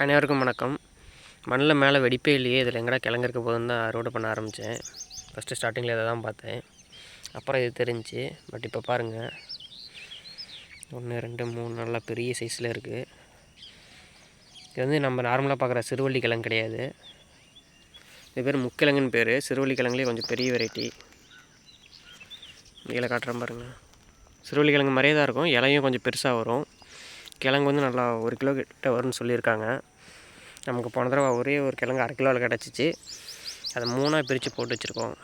அனைவருக்கும் வணக்கம். மண்ணில் மேலே வெடிப்பே இல்லையே இதில் எங்கடா கிளங்கிருக்க போதுன்னு தான் அறுவடை பண்ண ஆரம்பித்தேன். ஃபஸ்ட்டு ஸ்டார்டிங்கில் இதை தான் பார்த்தேன். அப்புறம் இது தெரிஞ்சுச்சு பட் இப்போ பாருங்கள் ஒன்று ரெண்டு மூணு நல்லா பெரிய சைஸில் இருக்குது இது வந்து நம்ம நார்மலாக பார்க்குற சிறுவள்ளி கிழங்கு கிடையாது. இது பேர் முக்கிழங்குன்னு பேர். சிறுவள்ளி கிழங்குலேயே கொஞ்சம் பெரிய வெரைட்டி இதில் காட்டுறேன் பாருங்கள் சிறுவள்ளி கிழங்கு மாதிரியே தான் இருக்கும். இலையும் கொஞ்சம் பெருசாக வரும். கிழங்கு வந்து நல்லா ஒரு கிலோ கிட்ட வரும்னு சொல்லியிருக்காங்க. நமக்கு போன தடவை ஒரே ஒரு கிழங்கு அரை கிலோவில் கிடச்சிச்சு. அதை மூணாக பிரித்து போட்டு வச்சுருக்கோம்.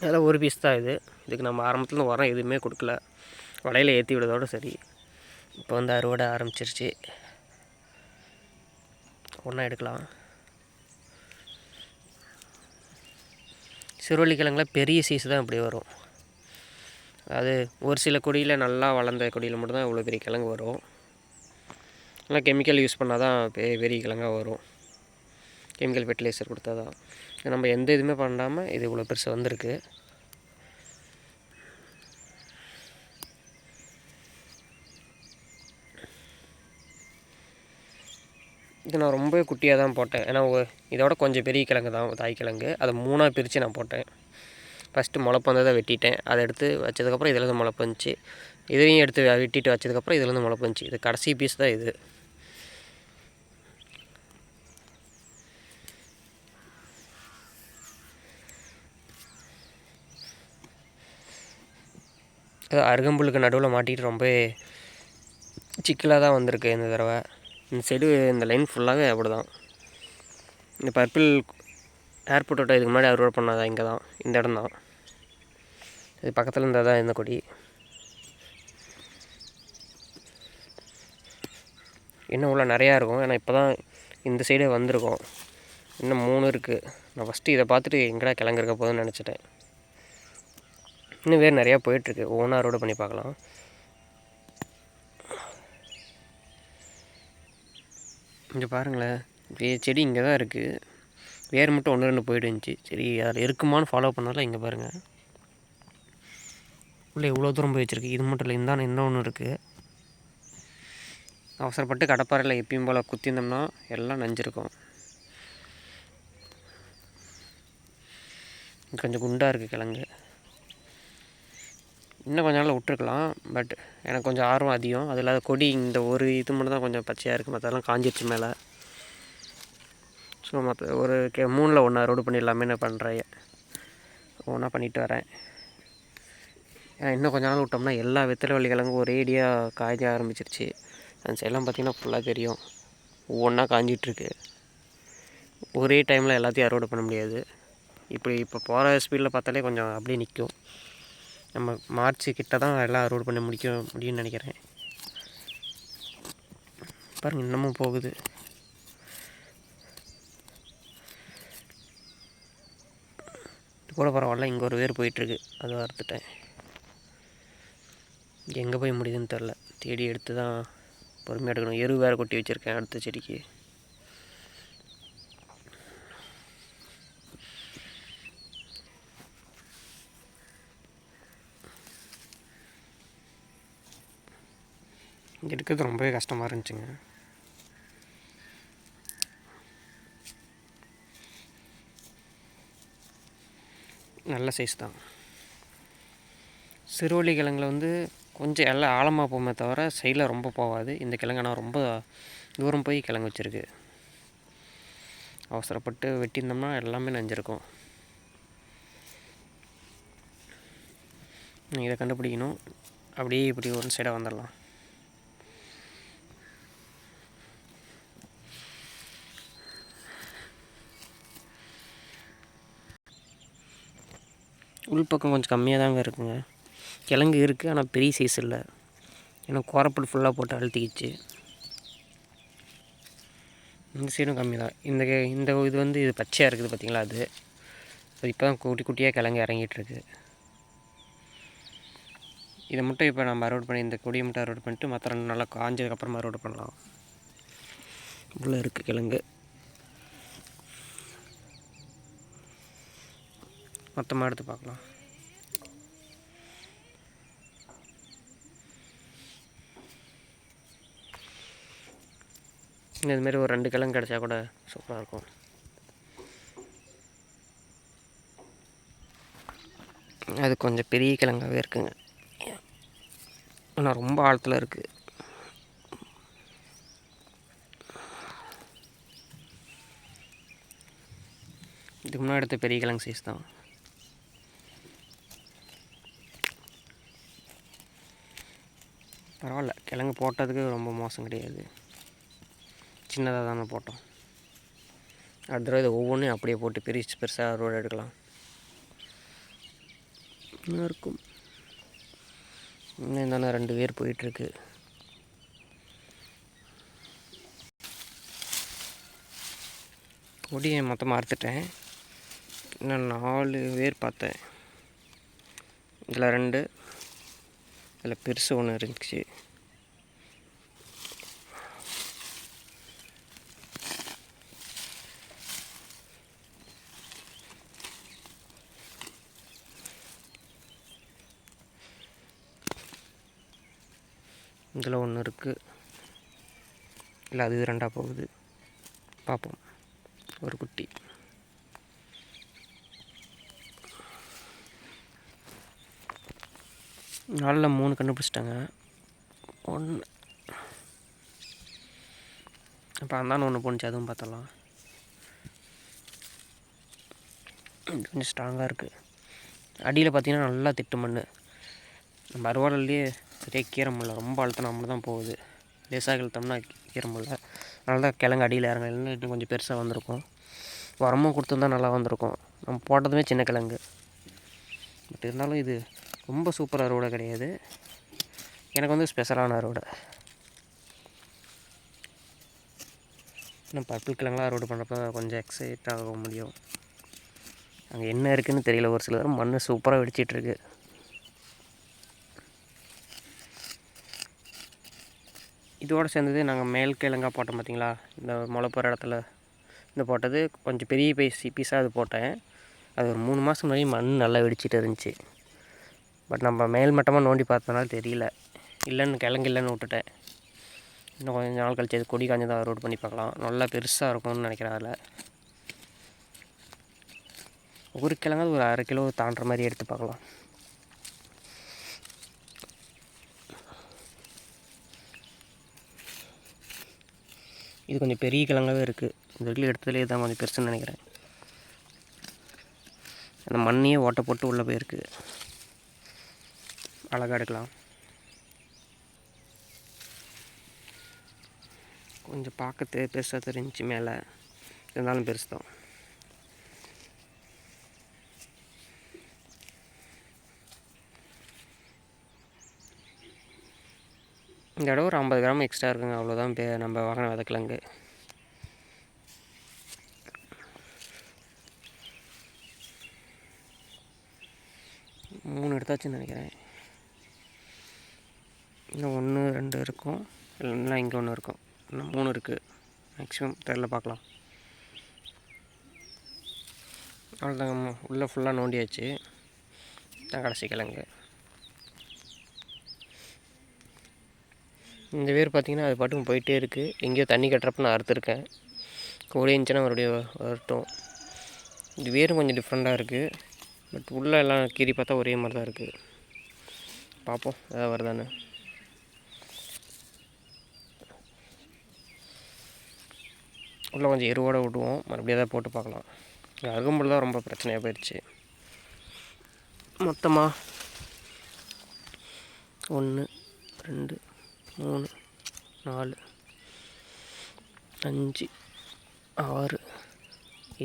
அதில் ஒரு பீஸ் தான் இது. இதுக்கு நம்ம ஆரம்பத்தில் உரம் எதுவுமே கொடுக்கல. வலையில் ஏற்றி விடுறதோட சரி. இப்போ வந்து அறுவடை ஆரம்பிச்சிருச்சு. ஒன்றா எடுக்கலாம். சிறுவள்ளி கிழங்குல பெரிய சைஸ் தான் இப்படி வரும். அது ஒரு சில கொடியில் நல்லா வளர்ந்த கொடியில் மட்டும்தான் இவ்வளோ பெரிய கிழங்கு வரும். நல்லா கெமிக்கல் யூஸ் பண்ணால் தான் பெ பெரிய கிழங்கா வரும். கெமிக்கல் ஃபெர்டிலைசர் கொடுத்தா தான். இது நம்ம எந்த இதுவுமே பண்ணாமல் இது இவ்வளோ பெருசாக வந்திருக்கு. இது நான் ரொம்பவே குட்டியாக தான் போட்டேன். ஏன்னா இதோட கொஞ்சம் பெரிய கிழங்கு தான் தாய் கிழங்கு. அதை மூணாக பிரித்து நான் போட்டேன். ஃபஸ்ட்டு முளைப்பு வந்ததை வெட்டிட்டேன். அதை எடுத்து வச்சதுக்கப்புறம் இதுலேருந்து முளைப்பு வந்துச்சு இதையும் எடுத்து வெட்டிட்டு வச்சதுக்கப்புறம் இதுலேருந்து முளைப்பு வந்துச்சு இது கடைசி பீஸ் தான் இது. அருகம்புல்லுக்கு நடுவில் மாட்டிட்டு ரொம்ப சிக்கலாக தான் வந்திருக்கு இந்த தடவை. இந்த சைடு இந்த லைன் ஃபுல்லாகவே அப்படி தான் இந்த பர்பிள் ஏர்போர்ட்டோட இதுக்கு முன்னாடி அறுவடை பண்ணாதா இங்கே தான் இந்த இடம் தான் இது பக்கத்தில் இருந்தால் தான் இந்த கொடி. இன்னும் உள்ள நிறையா இருக்கும். ஏன்னா இப்போ தான் இந்த சைடே வந்திருக்கோம். இன்னும் மூணு இருக்குது நான் ஃபஸ்ட்டு இதை பார்த்துட்டு எங்கடா கிழங்கு இருக்க போதுன்னு நினச்சிட்டேன். இன்னும் வேறு நிறையா போயிட்டுருக்கு. ஒவ்வொன்றா அறுவடை பண்ணி பார்க்கலாம். இங்கே பாருங்களேன். செடி இங்கே தான் இருக்குது வேர் மட்டும் ஒன்று ரெண்டு போயிட்டு இருந்துச்சு. சரி அதில் இருக்குமான்னு ஃபாலோ பண்ணதில் இங்கே பாருங்கள் உள்ளே இவ்வளோ தூரம் போய் வச்சிருக்கு. இது மட்டும் இல்லை இந்தான என்ன ஒன்று இருக்குது அவசரப்பட்டு கடப்பாறையில் எப்பயும் போல் குத்திருந்தோம்னா எல்லாம் நஞ்சிருக்கும். கொஞ்சம் குண்டாக இருக்குது கிழங்கு. இன்னும் கொஞ்ச நாள் விட்ருக்கலாம் பட் எனக்கு கொஞ்சம் ஆர்வம் அதிகம். அது இல்லாத கொடி இந்த ஒரு இது மட்டும் தான் கொஞ்சம் பச்சையாக இருக்குது மற்றலாம் காஞ்சிருச்சு மேலே. ஸோ மற்ற ஒரு கே மூணில் ஒன்றா ரோடு பண்ணிடலாமே நான் பண்ணுறேன் ஒன்றா பண்ணிட்டு வரேன். ஏன்னா இன்னும் கொஞ்ச நாள் விட்டோம்னா எல்லா வெத்தலை வள்ளி ஒரேடியாக காய்ஞ்ச ஆரம்பிச்சிருச்சு. அந்த சைடெலாம் பார்த்திங்கன்னா ஃபுல்லாக தெரியும். ஒவ்வொன்றா காஞ்சிட்ருக்கு. ஒரே டைமில் எல்லாத்தையும் அறுவடை பண்ண முடியாது. இப்படி இப்போ போகிற ஸ்பீடில் பார்த்தாலே கொஞ்சம் அப்படியே நிற்கும் நம்ம மார்ச் கிட்ட தான் எல்லாம் அறுவடை பண்ணி முடிக்க முடியும்னு நினைக்கிறேன். பாருங்க இன்னமும் போகுது. இது கூட பரவாயில்ல இங்கே ஒரு வேர் போயிட்டுருக்கு. அதை அறுத்துட்டேன். எங்கே போய் முடியுதுன்னு தெரில தேடி எடுத்து தான் பொறுமையாக எடுக்கணும். எரு வேறு கொட்டி வச்சுருக்கேன் அடுத்த செடிக்கு. இங்கே இருக்கிறது ரொம்பவே கஷ்டமாக இருந்துச்சுங்க. நல்ல சைஸ் தான். சிறுவலி கிழங்குல வந்து கொஞ்சம் எல்லாம் ஆழமாக போகுமே தவிர சைடில் ரொம்ப போகாது. இந்த கிழங்கு ஆனால் ரொம்ப தூரம் போய் கிழங்கு வச்சுருக்கு. அவசரப்பட்டு வெட்டியிருந்தோம்னா எல்லாமே நஞ்சிருக்கும். இதை கண்டுபிடிக்கணும். அப்படியே இப்படி ஒரு சைடாக வந்துடலாம். உள்பக்கம் கொஞ்சம் கம்மியாக தாங்க இருக்குங்க. கிழங்கு இருக்குது ஆனால் பெரிய சைஸ் இல்லை. ஏன்னா கோரப்புல் ஃபுல்லாக போட்டு அழுத்திக்கிச்சு. இந்த சைடும் கம்மி தான் இந்த இந்த இது வந்து இது பச்சையாக இருக்குது பார்த்திங்களா அது? அது இப்போ தான் குட்டி குட்டியாக கிழங்கு இறங்கிட்டுருக்கு. இதை மட்டும் இப்போ நம்ம அறுவடை பண்ணி இந்த கொடியை மட்டும் அறுவடை பண்ணிட்டு மற்ற ரெண்டு நல்லா காஞ்சதுக்கப்புறமா அறுவடை பண்ணலாம். உள்ளே இருக்குது கிழங்கு. மொத்தமாக எடுத்து பார்க்கலாம். இதுமாரி ஒரு ரெண்டு கிழங்கு கிடச்சா கூட சூப்பராக இருக்கும். அது கொஞ்சம் பெரிய கிழங்காவே இருக்குங்க. ஆனால் ரொம்ப ஆழத்தில் இருக்குது இதுக்கு முன்னாடி எடுத்த பெரிய கிழங்கு சைஸ் தான். பரவாயில்ல கிழங்கு போட்டதுக்கு ரொம்ப மோசம் கிடையாது. சின்னதாக தானே போட்டோம். அடுத்த தடவை இதை ஒவ்வொன்றையும் அப்படியே போட்டு பெருசு பெருசாக அறுவடை எடுக்கலாம் இருக்கும். இன்னும் தானே ரெண்டு பேர் போயிட்டுருக்கு. கொடியை மொத்தமாக அறுத்துட்டேன். இன்னும் நாலு பேர் பார்த்தேன். இதில் ரெண்டு. அதில் பெருசு ஒன்று இருந்துச்சு. இதில் ஒன்று இருக்குது இல்லை அது ரெண்டாக போகுது. பார்ப்போம் ஒரு குட்டி. நாளில் மூணு கண்டுபிடிச்சிட்டாங்க. ஒன்று. அப்போ அந்தான ஒன்று போணுச்சு அதுவும் பார்த்தலாம் கொஞ்சம் ஸ்ட்ராங்காக இருக்குது அடியில் பார்த்தீங்கன்னா நல்லா திட்டு மண் நம்ம அறுவாடல்லையே சரியாக கீரை முடியல. ரொம்ப அழுத்தினா மட்டும் தான் போகுது. லேசாக இழுத்தோம்னா கீரை முடியல. அதனால தான் கிழங்கு அடியில் இறங்க இல்லைன்னா இன்னும் கொஞ்சம் பெருசாக வந்திருக்கும். உரமும் கொடுத்துருந்தா நல்லா வந்திருக்கும். நம்ம போட்டதுமே சின்ன கிழங்கு. பட் இருந்தாலும் இது ரொம்ப சூப்பர் அறுவடை கிடையாது. எனக்கு வந்து ஸ்பெஷலான அறுவடை இன்னும் பர்பிள் கிழங்குலாம் அறுவடை பண்ணுறப்ப கொஞ்சம் எக்ஸைட் ஆக முடியும். அங்கே என்ன இருக்குதுன்னு தெரியல. ஒரு சில மண் சூப்பராக வெடிச்சிட்ருக்கு. இதோடு சேர்ந்தது நாங்கள் மேல் கிழங்கா போட்டோம் பார்த்தீங்களா இந்த முளை போகிற இடத்துல. இந்த போட்டது கொஞ்சம் பெரிய பீஸ் பீஸாக அது போட்டேன். அது ஒரு மூணு மாதம் முன்னாடி மண் நல்லா வெடிச்சிட்டு இருந்துச்சு. பட் நம்ம மேல் மட்டமாக நோண்டி பார்த்தனால தெரியல. இல்லைன்னு கிழங்கு இல்லைன்னு விட்டுட்டேன். இன்னும் கொஞ்சம் நாள் கழிச்சு அது கொடி காஞ்சதாக ரோட் பண்ணி பார்க்கலாம். நல்லா பெருசாக இருக்கும்னு நினைக்கிறேன் அதில். ஒரு கிழங்காவது ஒரு அரை கிலோ தாண்டுற மாதிரி எடுத்து பார்க்கலாம். இது கொஞ்சம் பெரிய கிழங்காகவே இருக்குது இந்த வரைக்கும் எடுத்ததுலேயே தான் கொஞ்சம் பெருசுன்னு நினைக்கிறேன். அந்த மண்ணையே ஓட்டை போட்டு உள்ளே போயிருக்கு. அழகாக எடுக்கலாம். கொஞ்சம் பார்க்க பெருசாக தெரிஞ்சு மேலே. இருந்தாலும் பெருசு தான். இந்த இடம் ஒரு ஐம்பது கிராம் எக்ஸ்ட்ரா இருக்குங்க. அவ்வளோதான் பே நம்ம வாங்கின விதக்கிழங்கு. மூணு எடுத்தாச்சுன்னு நினைக்கிறேன். இன்னும் ஒன்று ரெண்டு இருக்கும். இல்லைன்னா இங்கே ஒன்று இருக்கும். இன்னும் மூணு இருக்குது மேக்ஸிமம் தெரில பார்க்கலாம். அவ்வளோதாங்க உள்ளே ஃபுல்லாக நோண்டியாச்சு. தான் கடைசி கிழங்கு. இந்த வேர் பார்த்திங்கன்னா அது பாட்டுக்கும் போயிட்டே இருக்குது எங்கேயோ தண்ணி கட்டுறப்ப நான் அறுத்துருக்கேன். கூட இருந்துச்சுன்னா மறுபடியும் வரட்டும். இது வேரும் கொஞ்சம் டிஃப்ரெண்ட்டாக இருக்குது பட் உள்ளே எல்லாம் கீறி பார்த்தா ஒரே மாதிரி தான் இருக்குது பார்ப்போம் எதாவது வருதானே உள்ளே கொஞ்சம் எருவோடு விடுவோம். மறுபடியும் எதாவது போட்டு பார்க்கலாம். அருகம்புல் தான் ரொம்ப பிரச்சனையாக போயிடுச்சு. மொத்தமாக ஒன்று ரெண்டு மூணு நாலு அஞ்சு ஆறு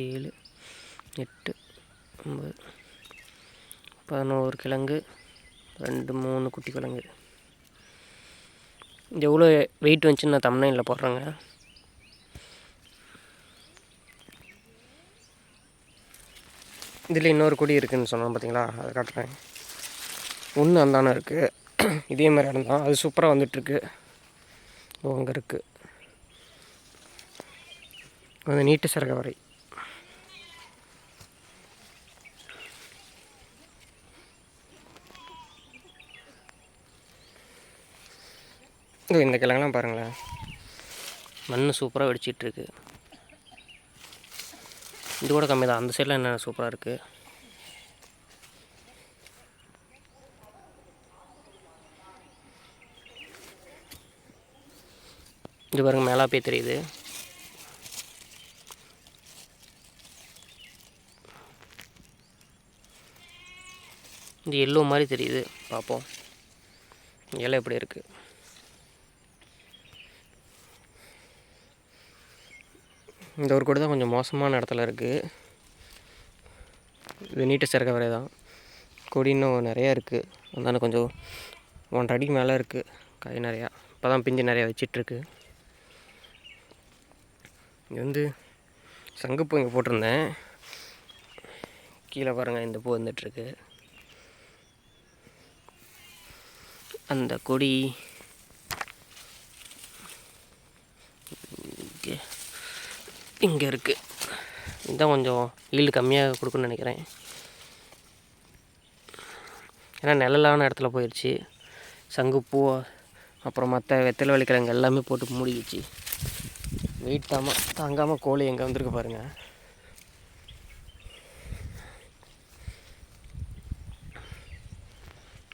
ஏழு எட்டு ஒம்பது பதினோரு கிழங்கு ரெண்டு மூணு குட்டி கிழங்கு. இது எவ்வளோ வெயிட் வந்துச்சுன்னு நான் தமிழ்நாட்டில் போடுறேங்க. இதில் இன்னொரு கொடி இருக்குதுன்னு சொன்னோம் பார்த்தீங்களா? அதை காட்டுறேன். ஒன்று அந்தானே இருக்குது இதே மாதிரி இடம் தான். அது சூப்பராக வந்துட்டுருக்கு. அங்கே இருக்குது அந்த நீட்டு சரக வரை. இந்த கிழங்கெல்லாம் பாருங்களேன். மண் சூப்பராக வெடிச்சிட்ருக்கு இது கூட கம்மி தான் அந்த சைடில் என்ன சூப்பராக இருக்குது இது பாருங்க மேலாப்பே தெரியுது. இது எல்லோ மாதிரி தெரியுது. பார்ப்போம் இலை எப்படி இருக்குது இந்த ஒரு கூட தான் கொஞ்சம் மோசமான இடத்துல இருக்குது இது நீட்டஸ்ட் இருக்க வரை தான். கொடி இன்னும் நிறையா இருக்குது அதனால கொஞ்சம் ஒன்றரை அடிக்கு மேலே இருக்குது காய் நிறையா. இப்போ தான் பிஞ்சு நிறையா வச்சிட்ருக்கு இது வந்து சங்குப்பூ இங்கே போட்டிருந்தேன். கீழே பாருங்கள் இந்த பூ வந்துட்டுருக்கு அந்த கொடி இங்கே இங்கே இருக்குது இதுதான் கொஞ்சம் ஈல்டு கம்மியாக கொடுக்குன்னு நினைக்கிறேன். ஏன்னா நிழலான இடத்துல போயிடுச்சு சங்குப்பூ அப்புறம் மற்ற வெத்தலை வலிக்கிறவங்க எல்லாமே போட்டு மூடிடுச்சு. வெயிட் தாமா தாங்காமல் கோழி எங்கே வந்திருக்கு பாருங்கள்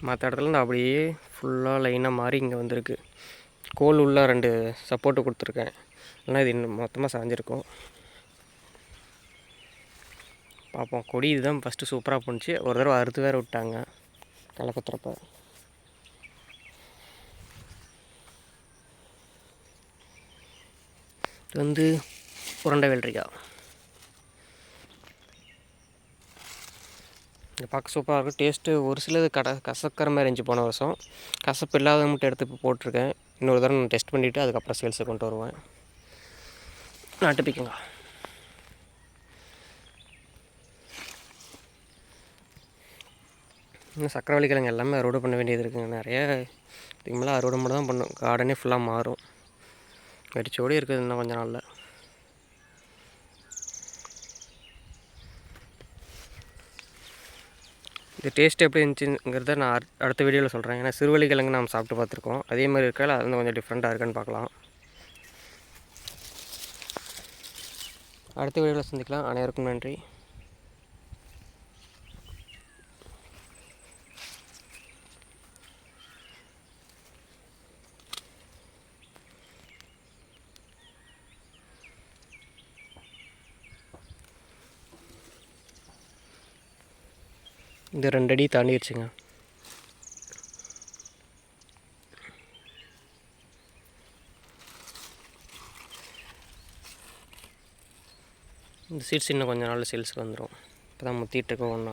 மற்ற இடத்துல நான் அப்படியே ஃபுல்லாக லைனாக மாறி இங்கே வந்திருக்கு. கோல் உள்ள ரெண்டு சப்போர்ட்டு கொடுத்துருக்கேன். இல்லைனா இது இன்னும் மொத்தமாக சாஞ்சிருக்கும். பார்ப்போம். கொடி இதுதான் ஃபஸ்ட்டு சூப்பராக போணுச்சு. ஒரு தடவை அறுத்து வேறு விட்டாங்க. களை குத்துறப்ப. இது வந்து உருண்டை வெள்ளரிக்காய் இது பார்க்க சூப்பராக இருக்கும் டேஸ்ட்டு ஒரு சிலது கடை கசக்கிற மாதிரி இருந்துச்சு போன வருஷம். கசப்பு இல்லாத மட்டும் எடுத்து போட்டிருக்கேன். இன்னொரு தடவை நான் டெஸ்ட் பண்ணிவிட்டு அதுக்கப்புறம் சேல்ஸை கொண்டு வருவேன். நாட்டு பிக்குங்க இன்னும் சக்கரவள்ளி கிழங்கு எல்லாமே அறுவடை பண்ண வேண்டியது இருக்குங்க. நிறைய இதுக்கு மேலே அறுவடை மட்டும் தான் பண்ணும். கார்டனே ஃபுல்லாக மாறும். வெடிச்சோடி இருக்குது இன்னும் கொஞ்ச நாளில். இது டேஸ்ட் எப்படி இருந்துச்சுங்கிறத நான் அடுத்த வீடியோவில் சொல்கிறேன் ஏன்னா சிறுவள்ளி கிழங்கு நம்ம சாப்பிட்டு பார்த்துருக்கோம். அதே மாதிரி இருக்கால அது வந்து கொஞ்சம் டிஃப்ரெண்ட்டாக இருக்குன்னு பார்க்கலாம். அடுத்த வீடியோவில் சந்திக்கலாம். அனைவருக்கும் நன்றி. இது ரெண்டடி தாண்டிடுச்சுங்க. இந்த சீட்ஸ் இன்னும் கொஞ்சம் நாள் சேல்ஸுக்கு வந்துடும் இப்போ தான் முத்திட்டுருக்கோம் ஒன்றா